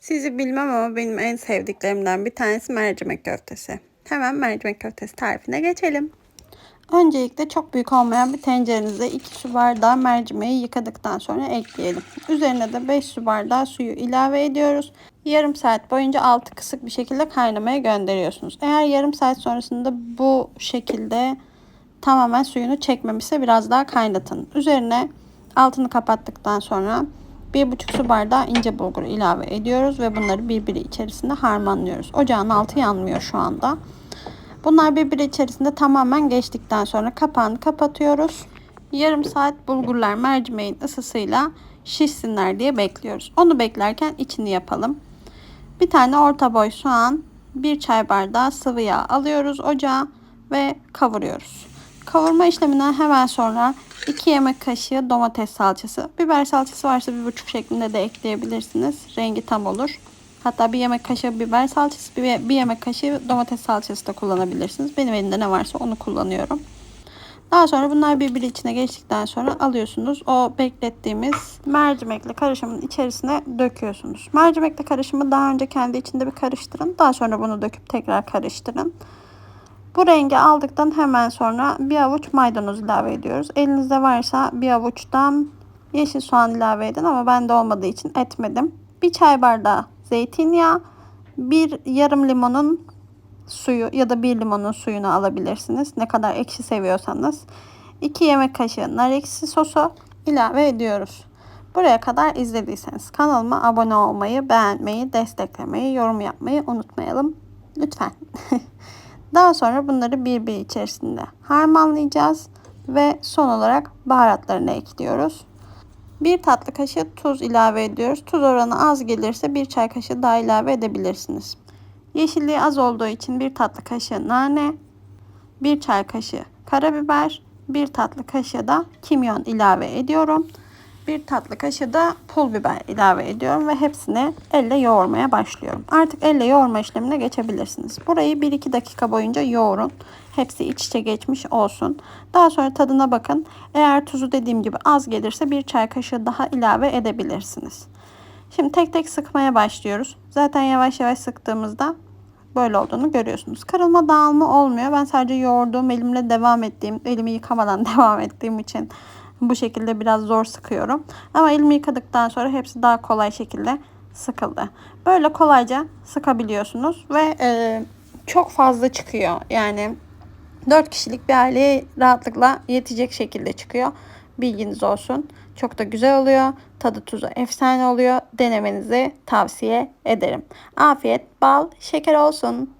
Sizi bilmem ama benim en sevdiklerimden bir tanesi mercimek köftesi. Hemen mercimek köftesi tarifine geçelim. Öncelikle çok büyük olmayan bir tencerenize 2 su bardağı mercimeği yıkadıktan sonra ekleyelim. Üzerine de 5 su bardağı suyu ilave ediyoruz. Yarım saat boyunca altı kısık bir şekilde kaynamaya gönderiyorsunuz. Eğer yarım saat sonrasında bu şekilde tamamen suyunu çekmemişse biraz daha kaynatın. Üzerine altını kapattıktan sonra 1,5 su bardağı ince bulgur ilave ediyoruz ve bunları birbiri içerisinde harmanlıyoruz. Ocağın altı yanmıyor şu anda. Bunlar birbiri içerisinde tamamen geçtikten sonra kapağını kapatıyoruz. Yarım saat bulgurlar mercimeğin ısısıyla şişsinler diye bekliyoruz. Onu beklerken içini yapalım. Bir tane orta boy soğan, bir çay bardağı sıvı yağ alıyoruz ocağa ve kavuruyoruz. Kavurma işleminden hemen sonra 2 yemek kaşığı domates salçası. Biber salçası varsa bir buçuk şeklinde de ekleyebilirsiniz. Rengi tam olur. Hatta bir yemek kaşığı biber salçası, bir yemek kaşığı domates salçası da kullanabilirsiniz. Benim elimde ne varsa onu kullanıyorum. Daha sonra bunlar birbiri içine geçtikten sonra alıyorsunuz. O beklettiğimiz mercimekli karışımın içerisine döküyorsunuz. Mercimekli karışımı daha önce kendi içinde bir karıştırın. Daha sonra bunu döküp tekrar karıştırın. Bu rengi aldıktan hemen sonra bir avuç maydanoz ilave ediyoruz. Elinizde varsa bir avuçtan yeşil soğan ilave edin ama bende olmadığı için etmedim. Bir çay bardağı zeytinyağı, bir yarım limonun suyu ya da bir limonun suyunu alabilirsiniz. Ne kadar ekşi seviyorsanız. 2 yemek kaşığı nar ekşisi sosu ilave ediyoruz. Buraya kadar izlediyseniz kanalıma abone olmayı, beğenmeyi, desteklemeyi, yorum yapmayı unutmayalım. Lütfen. Daha sonra bunları birbiri içerisinde harmanlayacağız ve son olarak baharatlarını ekliyoruz. Bir tatlı kaşığı tuz ilave ediyoruz. Tuz oranı az gelirse bir çay kaşığı daha ilave edebilirsiniz. Yeşilliği az olduğu için bir tatlı kaşığı nane, bir çay kaşığı karabiber, bir tatlı kaşığı da kimyon ilave ediyorum. Bir tatlı kaşığı da pul biber ilave ediyorum ve hepsini elle yoğurmaya başlıyorum. Artık elle yoğurma işlemine geçebilirsiniz. Burayı 1-2 dakika boyunca yoğurun. Hepsi iç içe geçmiş olsun. Daha sonra tadına bakın. Eğer tuzu dediğim gibi az gelirse bir çay kaşığı daha ilave edebilirsiniz. Şimdi tek tek sıkmaya başlıyoruz. Zaten yavaş yavaş sıktığımızda böyle olduğunu görüyorsunuz. Kırılma dağılma olmuyor. Ben sadece yoğurduğum elimle devam ettiğim, elimi yıkamadan devam ettiğim için bu şekilde biraz zor sıkıyorum. Ama elimi yıkadıktan sonra hepsi daha kolay şekilde sıkıldı. Böyle kolayca sıkabiliyorsunuz ve e, çok fazla çıkıyor. Yani 4 kişilik bir aileye rahatlıkla yetecek şekilde çıkıyor. Bilginiz olsun. Çok da güzel oluyor. Tadı tuzu efsane oluyor. Denemenizi tavsiye ederim. Afiyet, bal, şeker olsun.